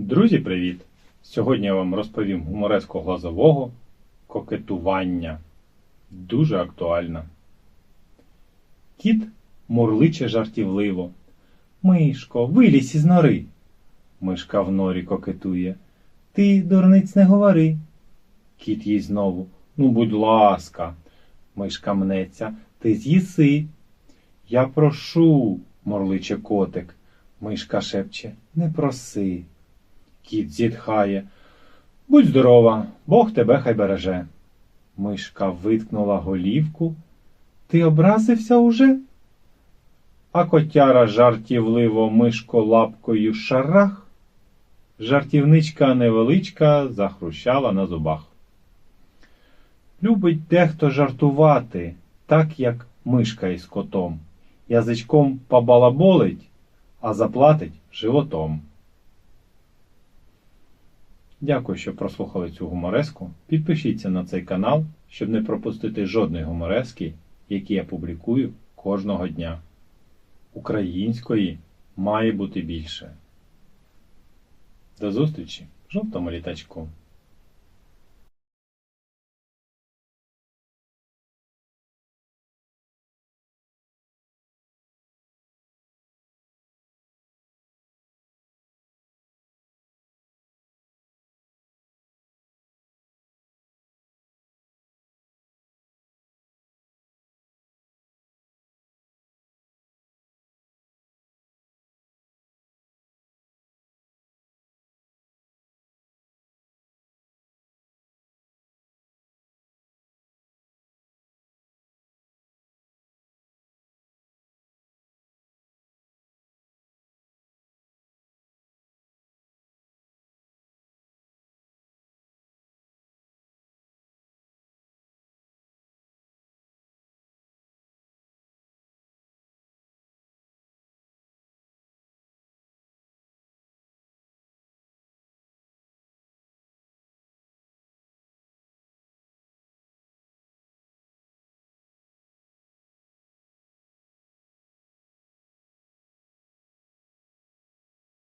Друзі, привіт! Сьогодні я вам розповім гумореску глазового кокетування. Дуже актуальна. Кіт мурличе жартівливо. Мишко, вилізь із нори. Мишка в норі кокетує. Ти, дурниць, не говори. Кіт їй знову. Ну, будь ласка. Мишка мнеться. Ти з'їси. Я прошу, морличе котик. Мишка шепче. Не проси. Кіт зітхає. Будь здорова, Бог тебе хай береже. Мишка виткнула голівку. Ти образився уже? А котяра жартівливо мишко лапкою шарах. Жартівничка невеличка захрущала на зубах. Любить дехто жартувати, так як мишка із котом. Язичком побалаболить, а заплатить животом. Дякую, що прослухали цю гумореску. Підпишіться на цей канал, щоб не пропустити жодної гуморески, які я публікую кожного дня. Української має бути більше. До зустрічі в жовтому літачку.